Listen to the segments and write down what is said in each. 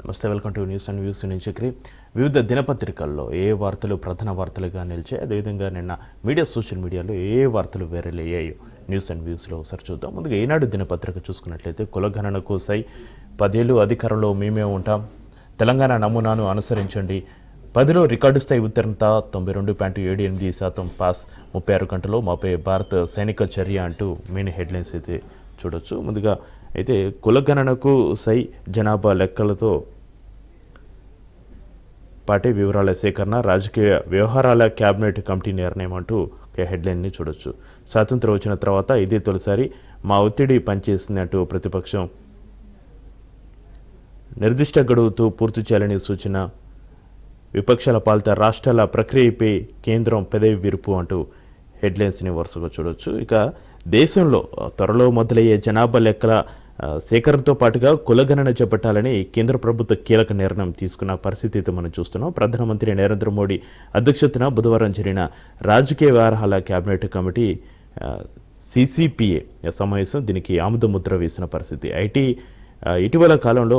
నమస్తే welcome to news and views. నేను చక్రి. వివిధ దినపత్రికల్లో ఏ వార్తలు ప్రధాన వార్తలుగా నిలిచాయి? అదేవిధంగా నిన్న మీడియా సోషల్ మీడియాలో ఏ వార్తలు వైరల్ అయ్యాయో న్యూస్ అండ్ వ్యూస్లో ఒకసారి చూద్దాం. ముందుగా ఈనాడు దినపత్రిక చూసుకున్నట్లయితే కులగణన కోసై పదేళ్ళు అధికారంలో మేమే ఉంటాం. తెలంగాణ నమూనాను అనుసరించండి. పదిలో రికార్డు స్థాయి ఉత్తీర్ణత తొంభై రెండు పాయింట్ ఏడు ఎనిమిది శాతం పాస్. ముప్పై ఆరు గంటలో మాపై భారత సైనిక చర్య అంటూ మెయిన్ హెడ్లైన్స్ అయితే చూడొచ్చు. ముందుగా అయితే కులగణనకు సై జనాభా లెక్కలతో పాటే వివరాల సేకరణ రాజకీయ వ్యవహారాల క్యాబినెట్ కమిటీ నిర్ణయం అంటూ ఒక హెడ్లైన్ని చూడొచ్చు. స్వాతంత్రం వచ్చిన తర్వాత ఇదే తొలిసారి మా ఒత్తిడి పనిచేసింది అంటూ ప్రతిపక్షం నిర్దిష్ట గడువుతో పూర్తి చేయాలని సూచన విపక్షాల పాలిత రాష్ట్రాల ప్రక్రియపై కేంద్రం పెదవి విరుపు అంటూ హెడ్లైన్స్ని వరుసగా చూడొచ్చు. ఇక దేశంలో త్వరలో మొదలయ్యే జనాభా లెక్కల సేకరణతో పాటుగా కులగణన చేపట్టాలని కేంద్ర ప్రభుత్వ కీలక నిర్ణయం తీసుకున్న పరిస్థితి అయితే మనం చూస్తున్నాం. ప్రధానమంత్రి నరేంద్ర మోడీ అధ్యక్షతన బుధవారం జరిగిన రాజకీయ వ్యవహారాల కేబినెట్ కమిటీ సిసిపిఏ సమావేశం దీనికి ఆముదముద్ర వేసిన పరిస్థితి. ఐటీ ఇటీవల కాలంలో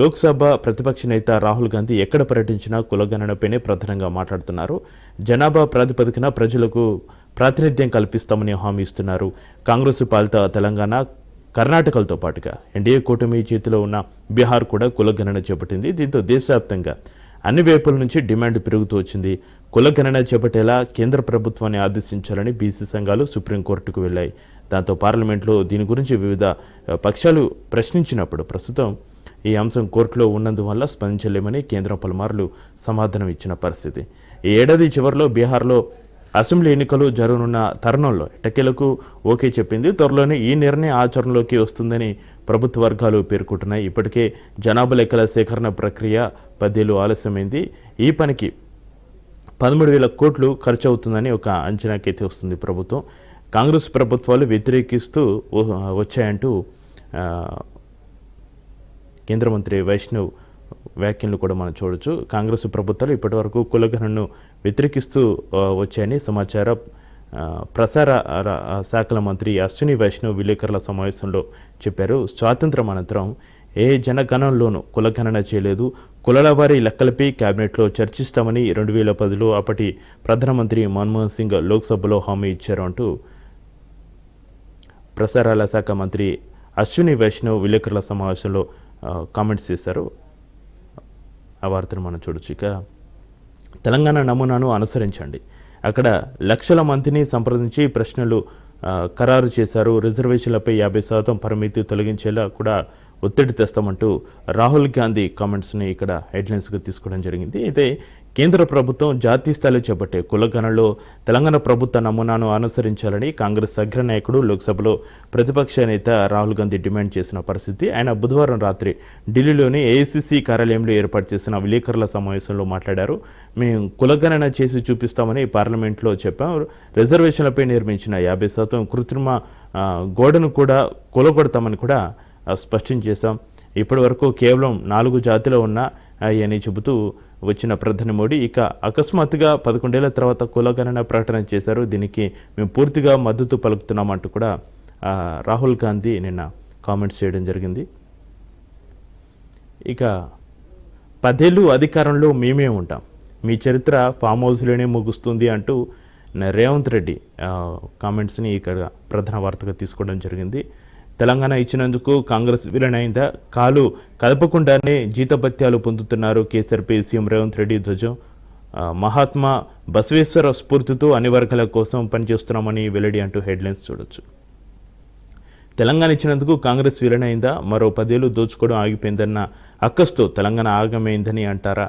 లోక్సభ ప్రతిపక్ష నేత రాహుల్ గాంధీ ఎక్కడ పర్యటించినా కులగణనపైనే ప్రధానంగా మాట్లాడుతున్నారు. జనాభా ప్రాతిపదికన ప్రజలకు ప్రాతినిధ్యం కల్పిస్తామని హామీ ఇస్తున్నారు. కాంగ్రెస్ పాలిత తెలంగాణ కర్ణాటకలతో పాటుగా ఎన్డీఏ కూటమి చేతిలో ఉన్న బీహార్ కూడా కులగణన చేపట్టింది. దీంతో దేశవ్యాప్తంగా అన్ని వైపుల నుంచి డిమాండ్ పెరుగుతూ వచ్చింది. కులగణన చేపట్టేలా కేంద్ర ప్రభుత్వాన్ని ఆదేశించాలని బీసీ సంఘాలు సుప్రీంకోర్టుకు వెళ్ళాయి. దాంతో పార్లమెంట్లో దీని గురించి వివిధ పక్షాలు ప్రశ్నించినప్పుడు ప్రస్తుతం ఈ అంశం కోర్టులో ఉన్నందువల్ల స్పందించలేమని కేంద్రం పలుమార్లు సమాధానం ఇచ్చిన పరిస్థితి. ఈ ఏడాది చివరిలో బీహార్లో అసెంబ్లీ ఎన్నికలు జరగనున్న తరుణంలో ఎటకెలకు ఓకే చెప్పింది. త్వరలోనే ఈ నిర్ణయం ఆచరణలోకి వస్తుందని ప్రభుత్వ వర్గాలు పేర్కొంటున్నాయి. ఇప్పటికే జనాభా లెక్కల సేకరణ ప్రక్రియ పదేళ్ళు ఆలస్యమైంది. ఈ పనికి పదమూడు వేల కోట్లు ఖర్చు అవుతుందని ఒక అంచనాకైతే వస్తుంది ప్రభుత్వం. కాంగ్రెస్ ప్రభుత్వాలు వ్యతిరేకిస్తూ వచ్చాయంటూ కేంద్ర మంత్రి వైష్ణవ్ వ్యాఖ్యలు కూడా మనం చూడొచ్చు. కాంగ్రెస్ ప్రభుత్వాలు ఇప్పటివరకు కులగణను వ్యతిరేకిస్తూ వచ్చాయని సమాచార ప్రసార శాఖల మంత్రి అశ్విని వైష్ణవ్ విలేకరుల సమావేశంలో చెప్పారు. స్వాతంత్రం అనంతరం ఏ జనగణంలోనూ కులగణన చేయలేదు. కులాల వారి లెక్కలపై కేబినెట్లో చర్చిస్తామని రెండు వేల పదిలో అప్పటి ప్రధానమంత్రి మన్మోహన్ సింగ్ లోక్సభలో హామీ ఇచ్చారు అంటూ ప్రసారాల శాఖ మంత్రి అశ్విని వైష్ణవ్ విలేకరుల సమావేశంలో కామెంట్స్ చేశారు. ఆ వార్తను మనం చూడొచ్చు. ఇక తెలంగాణ నమూనాను అనుసరించండి. అక్కడ లక్షల మందిని సంప్రదించి ప్రశ్నలు ఖరారు చేశారు. రిజర్వేషన్లపై యాభై శాతం పరిమితి తొలగించేలా కూడా ఒత్తిడి తెస్తామంటూ రాహుల్ గాంధీ కామెంట్స్ని ఇక్కడ హెడ్లైన్స్గా తీసుకోవడం జరిగింది. అయితే కేంద్ర ప్రభుత్వం జాతీయ స్థాయిలో చేపట్టే కులగణలో తెలంగాణ ప్రభుత్వ నమూనాను అనుసరించాలని కాంగ్రెస్ అగ్రనాయకుడు లోక్సభలో ప్రతిపక్ష నేత రాహుల్ గాంధీ డిమాండ్ చేసిన పరిస్థితి. ఆయన బుధవారం రాత్రి ఢిల్లీలోని ఏఐసిసి కార్యాలయంలో ఏర్పాటు చేసిన విలేకరుల సమావేశంలో మాట్లాడారు. మేము కులగణన చేసి చూపిస్తామని పార్లమెంట్లో చెప్పాం. రిజర్వేషన్లపై నిర్మించిన యాభై శాతం కృత్రిమ గోడను కూడా కూలగొడతామని కూడా స్పష్టం చేశాం. ఇప్పటి వరకు కేవలం నాలుగు జాతిలో ఉన్న అని చెబుతూ వచ్చిన ప్రధాని మోడీ ఇక అకస్మాత్తుగా పదకొండేళ్ళ తర్వాత కులగణన ప్రకటన చేశారు. దీనికి మేము పూర్తిగా మద్దతు పలుకుతున్నామంటూ కూడా రాహుల్ గాంధీ నిన్న కామెంట్స్ చేయడం జరిగింది. ఇక పదేళ్ళు అధికారంలో మేమే ఉంటాం. మీ చరిత్ర ఫామ్ హౌస్లోనే ముగుస్తుంది అంటూ రేవంత్ రెడ్డి కామెంట్స్ని ఇక్కడ ప్రధాన వార్తగా తీసుకోవడం జరిగింది. తెలంగాణ ఇచ్చినందుకు కాంగ్రెస్ విలనైందా కాలు కదపకుండానే జీతభత్యాలు పొందుతున్నారు కేసీఆర్పై సీఎం రేవంత్ రెడ్డి ధ్వజం. మహాత్మా బసవేశ్వర స్ఫూర్తితో అన్ని వర్గాల కోసం పనిచేస్తున్నామని వెల్లడి అంటూ హెడ్లైన్స్ చూడొచ్చు. తెలంగాణ ఇచ్చినందుకు కాంగ్రెస్ విలనైందా మరో పదేళ్ళు దోచుకోవడం ఆగిపోయిందన్న అక్కస్తో తెలంగాణ ఆగమైందని అంటారా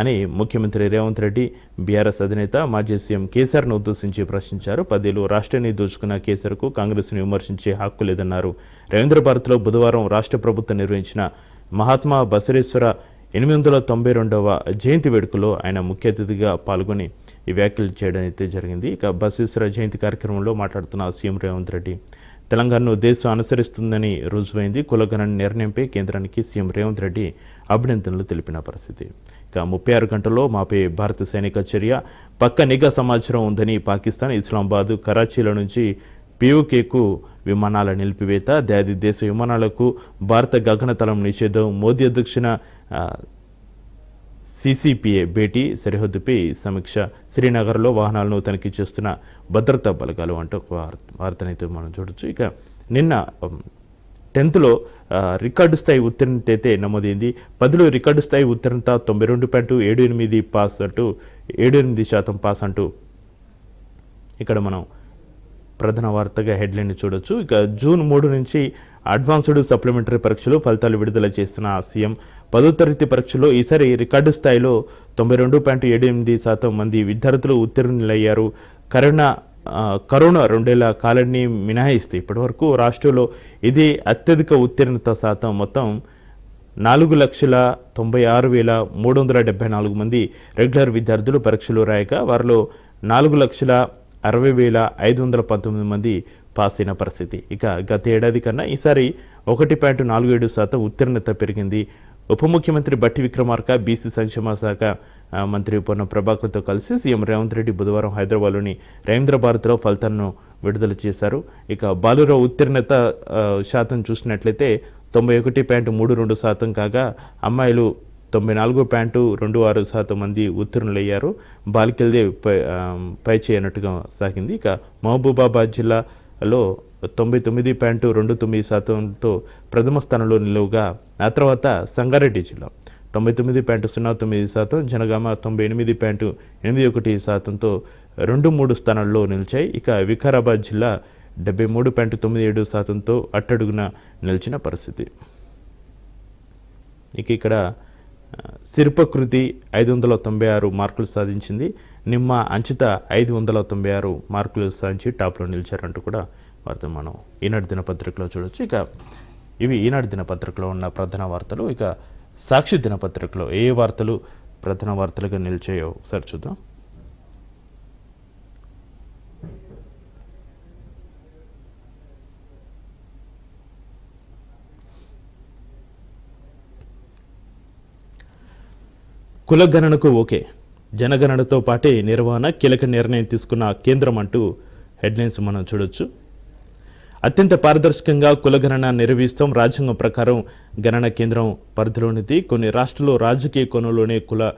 అని ముఖ్యమంత్రి రేవంత్ రెడ్డి బీఆర్ఎస్ అధినేత మాజీ సీఎం కేసీఆర్ను ఉద్దేశించి ప్రశ్నించారు. పదేళ్ళు రాష్ట్రాన్ని దోచుకున్న కేసీఆర్కు కాంగ్రెస్ను విమర్శించే హక్కు లేదన్నారు. రవీంద్ర భారత్లో బుధవారం రాష్ట్ర ప్రభుత్వం నిర్వహించిన మహాత్మా బసవేశ్వర ఎనిమిది వందల తొంభై రెండవ జయంతి వేడుకలో ఆయన ముఖ్య అతిథిగా పాల్గొని ఈ వ్యాఖ్యలు చేయడం అయితే జరిగింది. ఇక బసవేశ్వర జయంతి కార్యక్రమంలో మాట్లాడుతున్న సీఎం రేవంత్ రెడ్డి తెలంగాణను దేశం అనుసరిస్తుందని రుజువైంది. కులగణన నిర్ణయంపై కేంద్రానికి సీఎం రేవంత్ రెడ్డి అభినందనలు తెలిపిన పరిస్థితి. ఇక ముప్పై ఆరు గంటల్లో మాపై భారత సైనిక చర్య. పక్క నిఘా సమాచారం ఉందని పాకిస్తాన్ ఇస్లామాబాద్ కరాచీల నుంచి పియూకేకు విమానాల నిలిపివేత. దాది దేశ విమానాలకు భారత గగనతలం నిషేధం. మోదీ అధ్యక్షన సీసీపీఏ భేటీ సరిహద్దుపై సమీక్ష. శ్రీనగర్లో వాహనాలను తనిఖీ చేస్తున్న భద్రతా బలగాలు అంటూ ఒక వార్త వార్తనైతే మనం చూడొచ్చు. ఇక నిన్న టెన్త్లో రికార్డు స్థాయి ఉత్తీర్ణత అయితే నమోదైంది. పదిలో రికార్డు స్థాయి ఉత్తీర్ణత తొంభై రెండు పాయింట్ ఏడు ఎనిమిది పాస్ అంటూ ఏడు ఎనిమిది శాతం పాస్ అంటూ ఇక్కడ మనం ప్రధాన వార్తగా హెడ్లైన్ చూడొచ్చు. ఇక జూన్ మూడు నుంచి అడ్వాన్స్డ్ సప్లిమెంటరీ పరీక్షలు ఫలితాలు విడుదల చేస్తున్న సీఎం పదో తరగతి పరీక్షలో ఈసారి రికార్డు స్థాయిలో తొంభై రెండు పాయింట్ ఏడు ఎనిమిది శాతం మంది విద్యార్థులు ఉత్తీర్ణులయ్యారు కరోనా కరోనా రెండేళ్ళ కాలాన్ని మినహాయిస్తే ఇప్పటివరకు రాష్ట్రంలో ఇది అత్యధిక ఉత్తీర్ణత శాతం మొత్తం నాలుగు లక్షల తొంభై ఆరు వేల మూడు వందల డెబ్బై నాలుగు మంది రెగ్యులర్ విద్యార్థులు పరీక్షలు రాయగా వారిలో నాలుగు లక్షల అరవై వేల ఐదు వందల పంతొమ్మిది మంది పాస్ అయిన పరిస్థితి. ఇక గత ఏడాది కన్నా ఈసారి ఒకటి పాయింట్ నాలుగు ఏడు శాతం ఉత్తీర్ణత పెరిగింది. ఉప ముఖ్యమంత్రి బట్టి విక్రమార్క బీసీ సంక్షేమ శాఖ మంత్రి పొన్న ప్రభాకర్తో కలిసి సీఎం రేవంత్ రెడ్డి బుధవారం హైదరాబాద్లోని రవీంద్ర భారత్లో ఫలితాలను విడుదల చేశారు. ఇక బాలురావు ఉత్తీర్ణత శాతం చూసినట్లయితే తొంభై ఒకటి పాయింట్ మూడు రెండు శాతం కాగా అమ్మాయిలు తొంభై నాలుగు పాయింట్ రెండు ఆరు శాతం మంది ఉత్తీర్ణులయ్యారు. బాలికలదే పై పై చేయనట్టుగా సాగింది. ఇక మహబూబాబాద్ జిల్లా లో తొంభై తొమ్మిది పాయింట్ రెండు తొమ్మిది శాతంతో ప్రథమ స్థానంలో నిలువుగా ఆ తర్వాత సంగారెడ్డి జిల్లా తొంభై తొమ్మిది పాయింట్ సున్నా తొమ్మిది శాతం జనగామ తొంభై ఎనిమిది పాయింట్ ఎనిమిది ఒకటి శాతంతో రెండు మూడు స్థానాల్లో నిలిచాయి. ఇక వికారాబాద్ జిల్లా డెబ్బై మూడు పాయింట్ తొమ్మిది ఏడు శాతంతో అట్టడుగున నిలిచిన పరిస్థితి. ఇక ఇక్కడ శిల్పకృతి ఐదు వందల తొంభై ఆరు మార్కులు సాధించింది. నిమ్మ అంచిత ఐదు వందల తొంభై ఆరు మార్కులు సాధించి టాప్లో నిలిచారంటూ కూడా వార్త మనం ఈనాటి దినపత్రికలో చూడొచ్చు. ఇక ఇవి ఈనాటి దినపత్రికలో ఉన్న ప్రధాన వార్తలు. ఇక సాక్షి దినపత్రికలో ఏ ఏ వార్తలు ప్రధాన వార్తలుగా నిలిచాయో ఒకసారి చూద్దాం. కులగణనకు ఓకే. జనగణనతో పాటే నిర్వహణ కీలక నిర్ణయం తీసుకున్న కేంద్రం అంటూ హెడ్లైన్స్ మనం చూడొచ్చు. అత్యంత పారదర్శకంగా కులగణన నిర్వహిస్తాం. రాజ్యాంగం ప్రకారం గణన కేంద్రం పరిధిలోనిది. కొన్ని రాష్ట్రాల్లో రాజకీయ కోణంలోనే కుల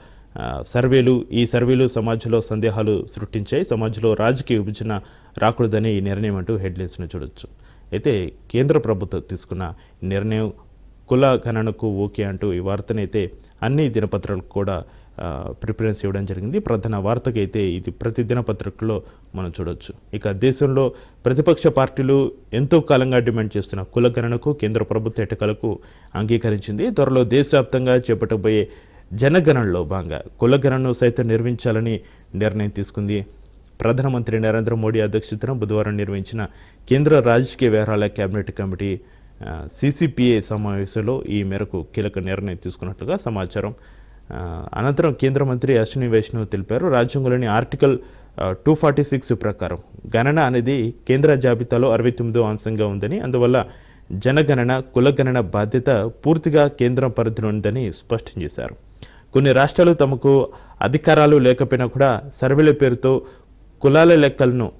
సర్వేలు ఈ సర్వేలు సమాజంలో సందేహాలు సృష్టించాయి. సమాజంలో రాజకీయ విభజన రాకూడదని ఈ నిర్ణయం అంటూ హెడ్లైన్స్ను చూడొచ్చు. అయితే కేంద్ర ప్రభుత్వం తీసుకున్న నిర్ణయం కుల గణనకు ఓకే అంటూ ఈ వార్తనైతే అన్ని దినపత్రాలకు కూడా ప్రిఫరెన్స్ ఇవ్వడం జరిగింది. ప్రధాన వార్తకైతే అయితే ఇది ప్రతి దినపత్రికలో మనం చూడొచ్చు. ఇక దేశంలో ప్రతిపక్ష పార్టీలు ఎంతో కాలంగా డిమాండ్ చేస్తున్న కుల గణనకు కేంద్ర ప్రభుత్వ ఎటకలకు అంగీకరించింది. త్వరలో దేశవ్యాప్తంగా చేపట్టబోయే జనగణనలో భాగంగా కులగణను సైతం నిర్వహించాలని నిర్ణయం తీసుకుంది. ప్రధానమంత్రి నరేంద్ర మోడీ అధ్యక్షతన బుధవారం నిర్వహించిన కేంద్ర రాజకీయ వ్యవహారాల కేబినెట్ కమిటీ సిసిపిఏ సమావేశంలో ఈ మేరకు కీలక నిర్ణయం తీసుకున్నట్లుగా సమాచారం. అనంతరం కేంద్ర మంత్రి అశ్విని వైష్ణవ్ తెలిపారు. రాజ్యాంగంలోని ఆర్టికల్ టూ ఫార్టీ సిక్స్ ప్రకారం గణన అనేది కేంద్ర జాబితాలో అరవై తొమ్మిదో అంశంగా ఉందని అందువల్ల జనగణన కులగణన బాధ్యత పూర్తిగా కేంద్రం పరిధిలో ఉందని స్పష్టం చేశారు. కొన్ని రాష్ట్రాలు తమకు అధికారాలు లేకపోయినా కూడా సర్వేల పేరుతో కులాల లెక్కలను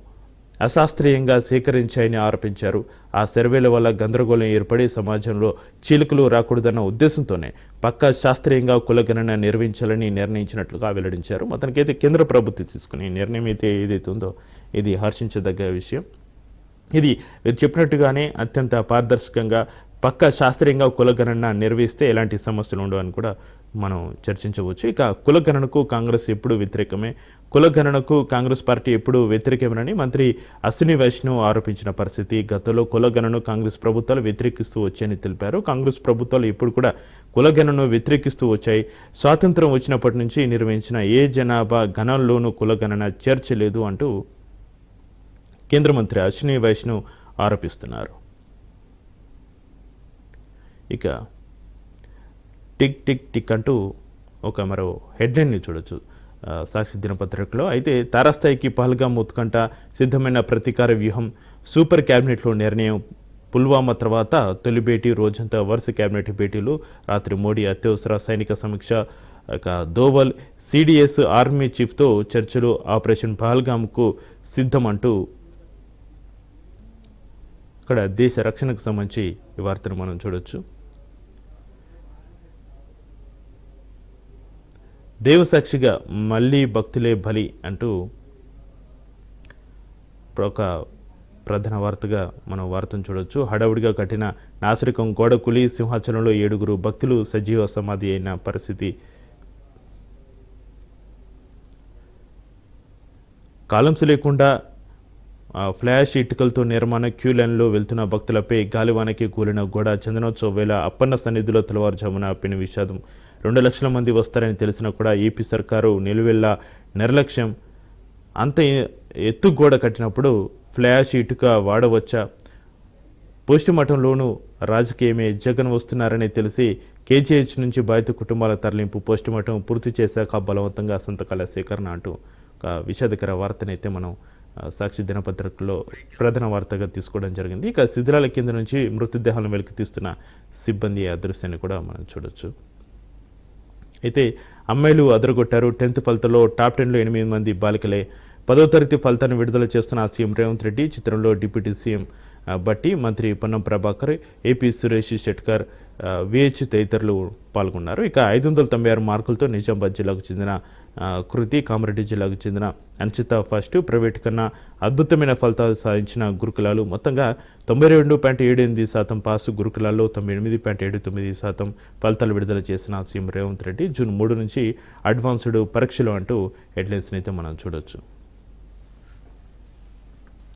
అశాస్త్రీయంగా సేకరించాయని ఆరోపించారు. ఆ సర్వేల వల్ల గందరగోళం ఏర్పడి సమాజంలో చీలికలు రాకూడదన్న ఉద్దేశంతోనే పక్కా శాస్త్రీయంగా కులగణన నిర్వహించాలని నిర్ణయించినట్లుగా వెల్లడించారు. మొత్తానికైతే కేంద్ర ప్రభుత్వం తీసుకునే నిర్ణయం అయితే ఏదైతే ఉందో ఇది హర్షించదగ్గ విషయం. ఇది మీరు చెప్పినట్టుగానే అత్యంత పారదర్శకంగా పక్క శాస్త్రీయంగా కులగణన నిర్వహిస్తే ఎలాంటి సమస్యలు ఉండవని కూడా మనం చర్చించవచ్చు. ఇక కులగణనకు కాంగ్రెస్ ఎప్పుడు వ్యతిరేకమే? కులగణనకు కాంగ్రెస్ పార్టీ ఎప్పుడు వ్యతిరేకమేనని మంత్రి అశ్విని వైష్ణవ్ ఆరోపించిన పరిస్థితి. గతంలో కులగణను కాంగ్రెస్ ప్రభుత్వాలు వ్యతిరేకిస్తూ వచ్చాయని తెలిపారు. కాంగ్రెస్ ప్రభుత్వాలు ఇప్పుడు కూడా కులగణను వ్యతిరేకిస్తూ వచ్చాయి. స్వాతంత్రం వచ్చినప్పటి నుంచి నిర్వహించిన ఏ జనాభా గణంలోనూ కులగణన చేర్చలేదు అంటూ కేంద్ర మంత్రి అశ్విని వైష్ణవ్ ఆరోపిస్తున్నారు. ఇక టిక్ టిక్ టిక్ అంటూ ఒక మరో హెడ్లైన్ని చూడొచ్చు. సాక్షి దినపత్రికలో. అయితే తారాస్థాయికి పహల్గామ్ ఉత్కంఠ సిద్ధమైన ప్రతీకార వ్యూహం సూపర్ క్యాబినెట్లో నిర్ణయం. పుల్వామా తర్వాత తొలి భేటీ రోజంతా వరుస క్యాబినెట్ భేటీలు. రాత్రి మోడీ అత్యవసర సైనిక సమీక్ష దోవల్ సిడిఎస్ ఆర్మీ చీఫ్తో చర్చలు ఆపరేషన్ పహల్గామ్కు సిద్ధం అంటూ ఇక్కడ దేశ రక్షణకు సంబంధించి ఈ వార్తను మనం చూడొచ్చు. దేవసాక్షిగా మళ్ళీ భక్తులే బలి అంటూ ఒక ప్రధాన వార్తగా మనం వార్తను చూడొచ్చు. హడావుడిగా కట్టిన నాసరికం గోడకులి సింహాచలంలో ఏడుగురు భక్తులు సజీవ సమాధి అయిన పరిస్థితి కాలమ్స్ లేకుండా ఫ్లాష్ ఇటుకలతో నిర్మాణ క్యూ లైన్లో వెళ్తున్న భక్తులపై గాలివానకి కూలిన గోడ చందనోత్సవ వేళ అప్పన్న సన్నిధిలో తెల్లవారుజామున అప్పిన విషాదం రెండు లక్షల మంది వస్తారని తెలిసినా కూడా ఏపీ సర్కారు నిలువెల్లా నిర్లక్ష్యం. అంత ఎత్తు గోడ కట్టినప్పుడు ఫ్లాష్ ఇటుక వాడవచ్చా? పోస్టుమార్టంలోనూ రాజకీయమే జగన్ వస్తున్నారని తెలిసి కేజీహెచ్ నుంచి బాధిత కుటుంబాల తరలింపు పోస్టుమార్టం పూర్తి చేశాక బలవంతంగా సంతకాల సేకరణ అంటూ ఒక విషాదకర వార్తనైతే మనం సాక్షి దినపత్రికలో ప్రధాన వార్తగా తీసుకోవడం జరిగింది. ఇక శిథిరాల కింద నుంచి మృతదేహాలను వెలికి తీస్తున్న సిబ్బంది ఆ దృశ్యాన్ని కూడా మనం చూడొచ్చు. అయితే అమ్మాయిలు అదరగొట్టారు. టెన్త్ ఫలితంలో టాప్ టెన్లో ఎనిమిది మంది బాలికలే. పదో తరగతి ఫలితాన్ని విడుదల చేస్తున్న సీఎం రేవంత్ రెడ్డి చిత్రంలో డిప్యూటీ సీఎం బట్టి మంత్రి పొన్నం ప్రభాకర్ ఏపీ సురేష్ షెట్కర్ విహెచ్ తదితరులు పాల్గొన్నారు. ఇక ఐదు వందల తొంభై ఆరు మార్కులతో నిజామాబాద్ జిల్లాకు చెందిన కృతి కామారెడ్డి జిల్లాకు చెందిన అంచిత ఫస్ట్ ప్రైవేట్ కన్నా అద్భుతమైన ఫలితాలు సాధించిన గురుకులాలు మొత్తంగా తొంభై రెండు పాయింట్ ఏడు ఎనిమిది శాతం పాసు గురుకులాల్లో తొంభై ఎనిమిది పాయింట్ ఏడు తొమ్మిది శాతం ఫలితాలు విడుదల చేసిన సీఎం రేవంత్ రెడ్డి జూన్ మూడు నుంచి అడ్వాన్స్డ్ పరీక్షలు అంటూ హెడ్లైన్స్ని అయితే మనం చూడొచ్చు.